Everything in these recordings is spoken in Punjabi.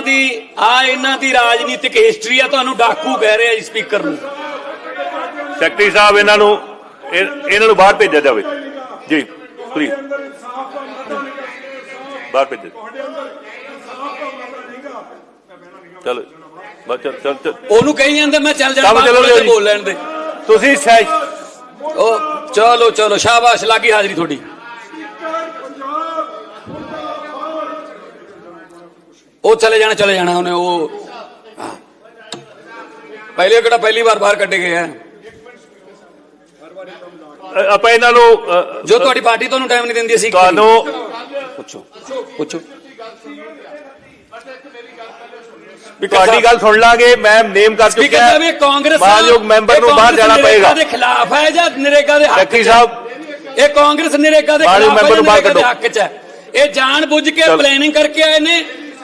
ਇਹਨਾਂ ਦੀ ਆ ਇਹਨਾਂ ਦੀ ਰਾਜਨੀਤਿਕ ਹਿਸਟਰੀ ਆ ਤੁਹਾਨੂੰ ਡਾਕੂ ਕਹਿ ਰਹੇ ਜੀ ਸਪੀਕਰ ਨੂੰ। ਸੈਕਟਰੀ ਸਾਹਿਬ ਇਹਨਾਂ ਨੂੰ ਇਹ- ਇਹਨਾਂ ਨੂੰ ਬਾਹਰ ਭੇਜਿਆ ਜਾਵੇ। ਜੀ ਪਲੀਜ਼ ਬਾਹਰ ਭੇਜੋ ਚਲੋ ਬਸ ਚੱਲ ਚੱਲ ਉਹਨੂੰ ਕਹੀ ਜਾਂਦੇ ਮੈਂ ਚੱਲ ਜਾਣਾ ਬੋਲ ਲੈਣ ਦੇ। ਤੁਸੀਂ ਉਹ ਚਲੋ ਚਲੋ ਸ਼ਾਬਾਸ਼ ਲੱਗੀ ਹਾਜ਼ਰੀ ਤੁਹਾਡੀ। ਉਹ ਚਲੇ ਜਾਣਾ ਚਲੇ ਜਾਣਾ ਉਹਨੇ ਉਹ। ਪਹਿਲੇ ਕਿਹੜਾ ਪਹਿਲੀ ਵਾਰ ਬਾਹਰ ਕੱਢੇ ਗਏ ਆ ਆਪਾਂ ਇਹਨਾਂ ਨੂੰ ਜੋ ਤੁਹਾਡੀ ਪਾਰਟੀ ਤੁਹਾਨੂੰ ਟਾਈਮ ਨਹੀਂ ਦਿੰਦੀ ਅਸੀਂ ਤੁਹਾਨੂੰ ਪੁੱਛੋ ਪੁੱਛੋ ਵੀ ਤੁਹਾਡੀ ਗੱਲ ਸੁਣ ਲਾਂਗੇ ਮੈਂ ਨੇਮ ਕਰ ਸਪੀਕਰ ਚੁੱਕਿਆ ਸਾਹਿਬ ਇਹ ਕਾਂਗਰਸ ਮਾਨਯੋਗ ਮੈਂਬਰ ਨੂੰ ਬਾਹਰ ਜਾਣਾ ਪਏਗਾ ਦੇ ਖਿਲਾਫ ਹੈ ਜਾਂ ਨਰੇਗਾ ਦੇ ਹੱਕ ਚ? ਸਾਹਿਬ ਇਹ ਕਾਂਗਰਸ ਨਰੇਗਾ ਦੇ ਖਿਲਾਫ ਹੈ ਮੈਂਬਰ ਨੂੰ ਬਾਹਰ ਕੱਢੋ। ਹੱਕ ਚ ਇਹ ਜਾਣ ਬੁੱਝ ਕੇ। ਪਲੈਨਿੰਗ ਕਰਕੇ ਆਏ ਨੇ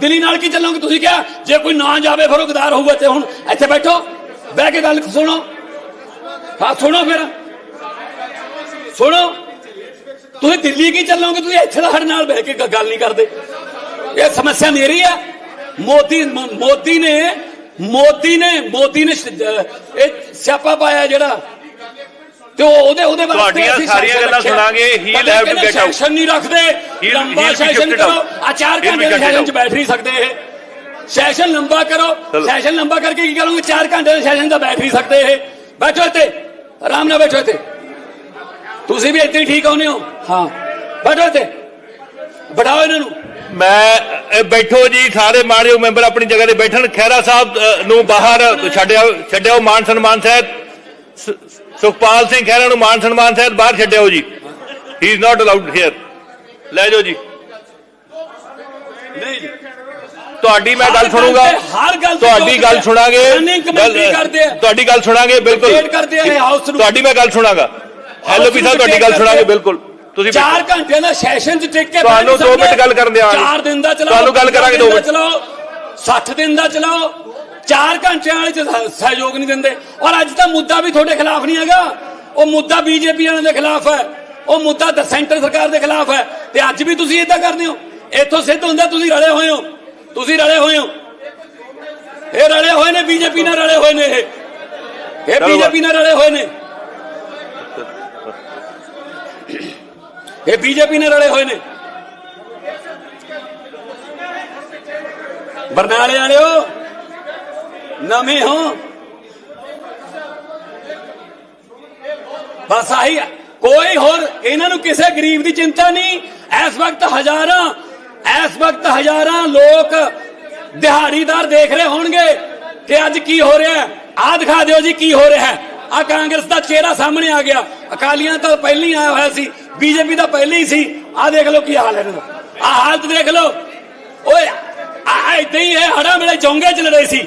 ਦਿੱਲੀ ਨਾਲ ਕੀ ਚੱਲੋਗੇ ਤੁਸੀਂ ਕਿਹਾ ਜੇ ਕੋਈ ਨਾ ਜਾਵੇ ਫਿਰ ਉਹ ਗਦਾਰ ਹੋਊਗਾ ਤੇ ਹੁਣ ਇੱਥੇ ਬੈਠੋ ਬਹਿ ਕੇ ਗੱਲ ਸੁਣੋ ਹਾਂ ਸੁਣੋ ਫਿਰ ਸੁਣੋ ਤੁਸੀਂ ਦਿੱਲੀ ਕੀ ਚੱਲੋਗੇ ਤੁਸੀਂ ਇੱਥੇ ਦਾ ਸਾਡੇ ਨਾਲ ਬਹਿ ਕੇ ਗ- ਗੱਲ ਨਹੀਂ ਕਰਦੇ ਇਹ ਸਮੱਸਿਆ ਮੇਰੀ ਹੈ ਮੋਦੀ ਮੋ- ਮੋਦੀ ਨੇ ਮੋਦੀ ਨੇ ਮੋਦੀ ਨੇ ਸ਼- ਅਹ ਇਹ ਸਿਆਪਾ ਪਾਇਆ ਜਿਹੜਾ ਤੇ ਉਹ ਉਹਦੇ ਉਹਦੇ ਵਾਸਤੇ ਤੁਹਾਡੀਆਂ ਅਸੀਂ ਸਾਰੀਆਂ ਗੱਲਾਂ। ਸੁਣਾਂਗੇ, have to ਕਹਿੰਦੇ get out. ਸੈਸ਼ਨ ਨਹੀਂ ਰੱਖਦੇ? ਲੰਬਾ ਸੈਸ਼ਨ ਕਰੋ. ਆ ਚਾਰ ਘੰਟੇ ਦੇ ਸੈਸ਼ਨ ਚ. ਬੈਠ ਨਹੀਂ ਸਕਦੇ ਇਹ। ਸੈਸ਼ਨ ਲੰਬਾ ਕਰੋ। ਸੈਸ਼ਨ ਲੰਬਾ ਕਰਕੇ ਕੀ ਕਰੋਗੇ? ਚਾਰ ਘੰਟੇ ਦੇ ਸੈਸ਼ਨ ਦਾ ਬੈਠ ਨਹੀਂ ਸਕਦੇ ਇਹ। ਬੈਠੋ ਇੱਥੇ। ਆਰਾਮ ਨਾਲ ਬੈਠੋ ਇੱਥੇ। ਤੁਸੀਂ ਵੀ ਇੱਥੇ ਹੀ ਠੀਕ ਆਉਨੇ ਹੋ। ਹਾਂ। ਬੈਠੋ ਇੱਥੇ। ਬਿਠਾਓ ਇਹਨਾਂ ਨੂੰ। ਮੈਂ ਬੈਠੋ ਜੀ ਸਾਰੇ ਮਾਣਯੋਗ ਮੈਂਬਰ ਆਪਣੀ ਜਗ੍ਹਾ ਤੇ ਬੈਠਣ। ਖਹਿਰਾ ਸਾਹਿਬ ਨੂੰ ਬਾਹਰ ਛੱਡਿਓ ਛੱਡਿਓ ਮਾਨ ਸਨਮਾਨ ਸਹਿਤ ਸ- ਸੁਖਪਾਲ ਸਿੰਘ ਖਹਿਰਾ ਨੂੰ ਮਾਨ ਸਨਮਾਨ ਸਹਿਤ ਬਾਹਰ ਛੱਡਿਓ ਜੀ। He is not allowed here ਲੈ ਜਾਓ ਜੀ। ਨਹੀਂ। ਜੀ ਤੁਹਾਡੀ ਮੈਂ ਗੱਲ ਸੁਣੂਗਾ। ਹਰ ਗੱਲ ਤੁਹਾਡੀ ਗੱਲ ਸੁਣਾਂਗੇ। ਆ। ਤੁਹਾਡੀ ਗੱਲ ਸੁਣਾਂਗੇ ਬਿਲਕੁਲ। ਆ। ਤੁਹਾਡੀ ਮੈਂ ਗੱਲ ਸੁਣਾਗਾ। ਐਲਓਪੀ ਸਾਹਿਬ ਤੁਹਾਡੀ ਗੱਲ ਸੁਣਾਂਗੇ ਬਿਲਕੁਲ। ਤੁਸੀਂ ਚਾਰ ਘੰਟੇ ਦਾ ਸੈਸ਼ਨ ਚ ਟਿਕ ਕੇ ਤੁਹਾਨੂੰ ਬੈਠ ਦੋ ਸਕਦੇ। ਮਿੰਟ ਗੱਲ ਕਰਨ ਦਿਆਂਗੇ। ਚਾਰ ਦਿਨ ਦਾ ਚਲਾਓ ਤੁਹਾਨੂੰ ਗੱਲ ਕਰਾਂਗੇ ਦੋ ਦਿਨ ਦਾ ਮਿੰਟ। ਚਲਾਓ 60 ਦਿਨ ਦਾ ਚਲਾਓ। ਚਾਰ ਘੰਟਿਆਂ ਵਾਲੇ ਚ ਸਹਿਯੋਗ ਨਹੀਂ ਦਿੰਦੇ। ਔਰ ਅੱਜ ਦਾ ਮੁੱਦਾ ਵੀ ਤੁਹਾਡੇ ਖਿਲਾਫ ਨਹੀਂ ਹੈਗਾ। ਉਹ ਮੁੱਦਾ ਬੀਜੇਪੀ ਵਾਲਿਆਂ ਦੇ ਖਿਲਾਫ ਹੈ। ਉਹ ਮੁੱਦਾ ਤਾਂ ਸੈਂਟਰ ਸਰਕਾਰ ਦੇ ਖਿਲਾਫ ਹੈ। ਤੇ ਅੱਜ ਵੀ ਤੁਸੀਂ ਇਦਾਂ ਕਰਦੇ ਹੋ? ਇੱਥੋਂ ਸਿੱਧ ਹੁੰਦਾ ਤੁਸੀਂ ਰਲੇ ਹੋਏ ਹੋ। ਤੁਸੀਂ ਰਲੇ ਹੋਏ ਹੋ। ਇਹ ਰਲੇ ਹੋਏ ਨੇ ਬੀਜੇਪੀ ਨਾਲ ਰਲੇ ਹੋਏ ਨੇ ਇਹ। ਇਹ ਬੀਜੇਪੀ ਨਾਲ ਰਲੇ ਹੋਏ ਨੇ। ਇਹ ਬੀਜੇਪੀ ਨੇ ਰਲੇ ਹੋਏ ਨੇ। ਬਰਨਾਲੇ ਵਾਲਿਓ ਨਵੇਂ ਹੋ। ਬਸ ਆਹੀ ਕੋਈ ਹੋਰ, ਇਹਨਾਂ ਨੂੰ ਕਿਸੇ ਗਰੀਬ ਦੀ ਚਿੰਤਾ ਨਹੀਂ। ਇਸ ਵਕਤ ਹਜ਼ਾਰਾਂ, ਇਸ ਵਕਤ ਹਜ਼ਾਰਾਂ ਲੋਕ ਦਿਹਾੜੀਦਾਰ ਦੇਖ ਰਹੇ ਹੋਣਗੇ ਕਿ ਅੱਜ ਕੀ ਹੋ ਰਿਹਾ ਹੈ। ਆਹ ਦਿਖਾ ਦਿਓ ਜੀ ਕੀ ਹੋ ਰਿਹਾ ਹੈ। ਆ ਕਾਂਗਰਸ ਦਾ ਚਿਹਰਾ ਸਾਹਮਣੇ ਆ ਗਿਆ। ਅਕਾਲੀਆਂ ਤਾਂ ਪਹਿਲਾਂ ਹੀ ਆਇਆ ਹੋਇਆ ਸੀ, ਬੀਜੇਪੀ ਦਾ ਪਹਿਲਾਂ ਹੀ ਸੀ। ਆਹ ਦੇਖ ਲਓ ਕੀ ਹਾਲ ਹੈ ਇਹਨਾਂ ਦਾ। ਆਹ ਹਾਲਤ ਦੇਖ ਲਓ। ਓਏ ਆ ਇਦਾਂ ਹੀ ਇਹ ਹੜਾ ਵੇਲੇ ਚੌਂਗੇ ਚ ਲੜੇ ਸੀ।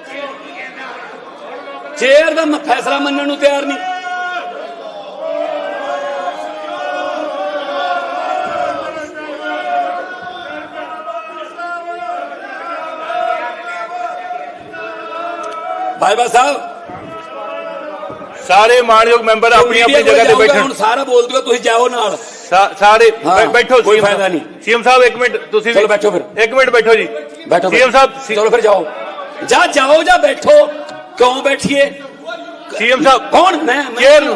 ਚੇਅਰ ਦਾ ਫੈਸਲਾ ਮੰਨਣ ਨੂੰ ਤਿਆਰ ਨਹੀਂ ਭਾਈ ਬਾ ਸਾਹਿਬ ਸਾਰੇ ਮਾਨਯੋਗ ਮੈਂਬਰ ਆਪਣੀ ਆਪਣੀ ਜਗ੍ਹਾ ਤੇ ਬੈਠਣ ਹੁਣ ਸਾਰਾ ਬੋਲ ਦੂਗਾ ਤੁਸੀਂ ਜਾਓ ਨਾਲ ਸਾਰੇ ਬੈਠੋ ਕੋਈ ਫਾਇਦਾ। ਨਹੀਂ। CM ਸਾਹਿਬ ਇੱਕ ਮਿੰਟ ਤੁਸੀਂ ਚਲੋ ਬੈਠੋ ਫਿਰ। ਇੱਕ ਮਿੰਟ ਬੈਠੋ ਜੀ ਬੈਠੋ। ਸੀਐਮ ਸਾਹਿਬ ਚਲੋ ਫਿਰ ਜਾਓ ਜਾ ਜਾਓ ਜਾਂ ਬੈਠੋ ਕਿਉਂ ਬੈਠੀਏ? ਸੀਐਮ ਸਾਹਿਬ ਕੌਣ? ਮੈਂ ਮੈਂ- Chair-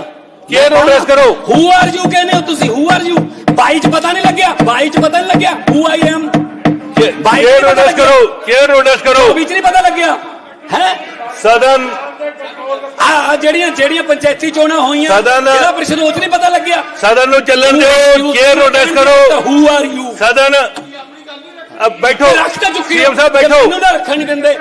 chair ਨੂੰ address ਕਰੋ। ਹੂ ਆਰ ਯੂ ਕਹਿੰਦੇ ਹੋ ਤੁਸੀਂ? ਹੂ ਆਰ ਯੂ ਬਾਈ ਚ ਪਤਾ ਨਹੀਂ ਲੱਗਿਆ? ਬਾਈ ਚ ਪਤਾ ਨਹੀਂ ਲੱਗਿਆ? ਹੂ ਆਈ ਐਮ ਬਾਈ ਕੇਅਰ ਨੋਟਿਸ। ਕਰੋ। ਕੇਅਰ ਨੋਟਿਸ ਕਰੋ। ਵਿੱਚ ਨਹੀਂ ਪਤਾ ਲੱਗਿਆ? ਹੈ? ਸਦਨ ਆ ਜਿਹੜੀਆਂ ਜਿਹੜੀਆਂ ਪੰਚਾਇਤੀ ਚੋਣਾਂ ਹੋਈਆਂ ਸਦਨ- ਇਹਦਾ ਪ੍ਰਸ਼ਨ ਉਹ ਨਹੀਂ ਪਤਾ ਲੱਗਿਆ? ਸਦਨ ਨੂੰ ਚੱਲਣ ਦਿਓ। ਕੇਅਰ ਨੋਟਿਸ ਕਰੋ। ਹੂ ਆਰ ਯੂ ਸਦਨ ਅਬ ਬੈਠੋ ਸੀਐਮ ਸਾਹਿਬ ਬੈਠੋ। ਮੈਨੂੰ ਨਾ ਰੱਖਣ ਦਿੰਦੇ।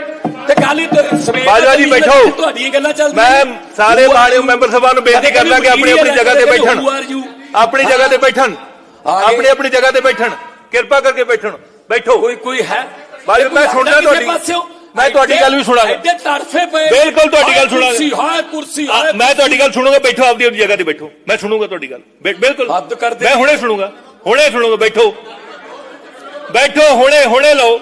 ਤੇ ਕੱਲ ਸਵੇਰ ਬਾਜਵਾ ਜੀ, ਬੈਠੋ। ਤੁਹਾਡੀਆਂ ਗੱਲਾਂ ਚੱਲਦੀਆਂ ਮੈਂ ਸਾਰੇ ਮਾਨਯੋਗ ਮੈਂਬਰ ਸਭਾ ਨੂੰ ਬੇਨਤੀ ਕਰਦਾ ਕਿ ਆਪਣੀ ਆਪਣੀ ਜਗ੍ਹਾ ਤੇ ਬੈਠਣ। ਆਪਣੀ ਜਗ੍ਹਾ ਤੇ ਬੈਠਣ। ਆਪਣੀ ਆਪਣੀ ਜਗ੍ਹਾ ਤੇ ਬੈਠਣ। ਕਿਰਪਾ ਕਰਕੇ ਬੈਠਣ। ਬੈਠੋ। ਕੋਈ ਕੋਈ ਹੈ? ਬਾਜੀ, ਮੈਂ ਸੁਣਦਾ ਤੁਹਾਡੀ-? ਮੈਂ ਤੁਹਾਡੀ ਗੱਲ ਵੀ ਸੁਣਾਂਗਾ। ਐਡੇ ਤੜਫੇ ਪਏ। ਬਿਲਕੁਲ ਤੁਹਾਡੀ ਗੱਲ ਸੁਣਾਂਗਾ। ਕੁਰਸੀ ਹਾਏ ਕੁਰਸੀ ਹਾਏ ਮੈਂ ਤੁਹਾਡੀ ਗੱਲ ਸੁਣੂਗਾ ਬੈਠੋ ਆਪਦੀ ਆਪਦੀ ਜਗ੍ਹਾ ਤੇ ਬੈਠੋ। ਮੈਂ ਸੁਣੂਗਾ ਤੁਹਾਡੀ ਗੱਲ। ਬਿਲਕੁਲ। ਹੱਦ ਕਰ ਦੇ। ਮੈਂ ਹੁਣੇ ਸੁਣੂਗਾ। ਹੁਣੇ ਸੁਣੂਗਾ ਬੈਠੋ। ਬੈਠੋ ਹੁਣੇ ਹੁਣੇ ਲਓ।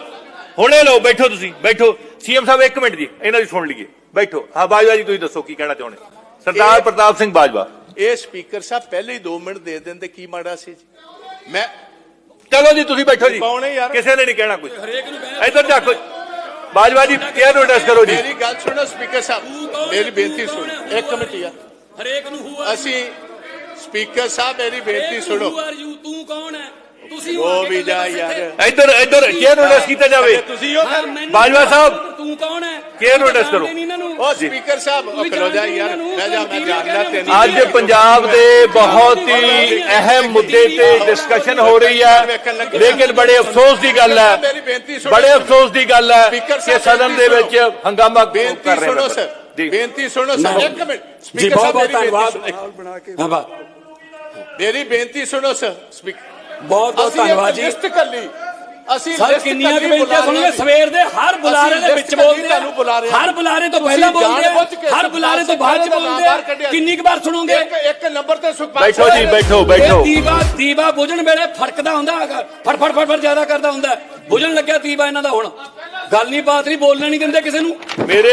ਹੁਣੇ ਲਓ ਬੈਠੋ ਤੁਸੀਂ। ਬੈਠੋ। ਸੀਐਮ ਸਾਹਿਬ ਇੱਕ ਮਿੰਟ ਜੀ ਇਹਨਾਂ ਦੀ ਸੁਣ ਲਈਏ। ਬੈਠੋ। ਹਾਂ ਬਾਜਵਾ ਜੀ ਤੁਸੀਂ ਦੱਸੋ ਕੀ ਕਹਿਣਾ ਚਾਹੁੰਦੇ? ਸਰਦਾਰ ਪ੍ਰਤਾਪ ਸਿੰਘ ਬਾਜਵਾ। ਇਹ ਸਪੀਕਰ ਸਾਹਿਬ ਪਹਿਲੇ ਹੀ 2 ਮਿੰਟ ਦੇ ਦਿੰਦੇ ਕੀ ਮਾੜਾ ਸੀ ਜੀ? ਮੈਂ ਚਲੋ ਜੀ ਤੁਸੀਂ ਬੈਠੋ ਜੀ। ਕਿਸੇ ਨੇ ਨਹੀਂ ਕਹਿਣਾ ਕੁਝ ਇੱਧਰ ਝਾਕੋ ਬਾਜਵਾ ਜੀ ਕੇਅਰ ਨੋਟਿਸ ਕਰੋ ਜੀ। ਮੇਰੀ ਗੱਲ ਸੁਣੋ ਸਪੀਕਰ ਸਾਹਿਬ। ਮੇਰੀ? ਬੇਨਤੀ ਸੁਣ? ਇੱਕ ਮਿੰਟ ਯਾਰ। ਹਰੇਕ ਨੂੰ ਹੂ ਅਸੀਂ ਸਪੀਕਰ ਸਾਹਿਬ ਮੇਰੀ ਬੇਨਤੀ ਸੁਣੋ। ਤੂੰ ਕੌਣ ਹੈ? ਤੁਸੀਂ ਉਹ ਵੀ ਜਾ ਯਾਰ। ਇੱਧਰ ਇੱਧਰ ਕੇਅਰ ਨੋਟਿਸ ਕੀਤਾ ਜਾਵੇ। ਤੁਸੀਂ ਬਾਜਵਾ ਸਾਹਿਬ, ਤੂੰ ਕੌਣ ਹੈ? ਕੇਅਰ ਨੋਟਿਸ ਕਰੋ। ਉਹ ਸਪੀਕਰ ਸਾਹਿਬ ਉਹ ਖਲੋ ਜਾ ਯਾਰ ਮੈਂ ਜਾ ਮੈਂ ਜਾਣਦਾ ਤੈਨੂੰ ਅੱਜ ਪੰਜਾਬ ਦੇ ਬਹੁਤ ਹੀ ਅਹਿਮ ਮੁੱਦੇ ਤੇ ਡਿਸਕਸ਼ਨ ਹੋ ਰਹੀ ਹੈ? ਲੇਕਿਨ ਬੜੇ ਅਫਸੋਸ ਦੀ ਗੱਲ ਹੈ। ਮੇਰੀ ਬੇਨਤੀ ਸੁਣੋ ਬੜੇ ਅਫਸੋਸ ਦੀ ਗੱਲ ਹੈ ਸਪੀਕਰ ਕਿ ਸਦਨ ਦੇ ਵਿੱਚ ਹੰਗਾਮਾ ਕਰ ਬੇਨਤੀ ਰਹੇ ਸੁਣੋ ਸਰ। ਜੀ। ਬੇਨਤੀ ਸੁਣੋ। ਸਰ। ਇੱਕ ਮਿੰਟ। ਜੀ ਸਪੀਕਰ ਬਹੁਤ ਸਾਹਿਬ ਬਹੁਤ ਮੇਰੀ ਧੰਨਵਾਦ। ਬੇਨਤੀ ਹਾਂ ਬਾ ਮੇਰੀ ਬੇਨਤੀ ਸੁਣੋ ਸਰ। ਸਪੀਕਰ ਬਹੁਤ ਬਹੁਤ ਧੰਨਵਾਦ ਜੀ। ਲਿਸਟ ਕਰ ਲਈ। ਅਸੀਂ ਸਰ ਲਿਸਟ ਕਿੰਨੀਆਂ ਕਰ ਕੁ ਲਈ ਬੇਨਤੀਆਂ ਸੁਣੋਗੇ? ਸਵੇਰ ਦੇ ਹਰ ਬੁਲਾਰੇ ਦੇ ਵਿੱਚ ਬੋਲਦੇ ਆ। ਤੁਹਾਨੂੰ ਬੁਲਾ ਰਹੇ ਹਾਂ। ਹਰ ਬੁਲਾਰੇ ਤੋਂ ਪਹਿਲਾਂ ਬੋਲਦੇ ਹਰ ਬੁਲਾਰੇ ਤੋਂ ਬਾਅਦ ਚ ਬੋਲਦੇ। ਕਿੰਨੀ ਕੁ ਵਾਰ ਸੁਣੋਗੇ? ਇੱਕ ਇੱਕ ਨੰਬਰ ਤੇ ਸੁਖਪਾਲ ਬੈਠੋ ਜੀ ਬੈਠੋ ਬੈਠੋ। ਦੀਵਾ ਦੀਵਾ ਬੁਝਣ ਵੇਲੇ ਫੜਕਦਾ ਹੁੰਦਾ। ਫੜ ਫੜ ਫੜ ਫੜ ਜ਼ਿਆਦਾ ਕਰਦਾ ਹੁੰਦਾ। ਬੁਝਣ ਲੱਗਿਆ ਦੀਵਾ ਇਹਨਾਂ ਦਾ ਹੁਣ। ਗੱਲ ਨਹੀਂ ਬਾਤ ਨਹੀਂ ਬੋਲਣ ਨਹੀਂ ਦਿੰਦੇ ਕਿਸੇ ਨੂੰ। ਮੇਰੇ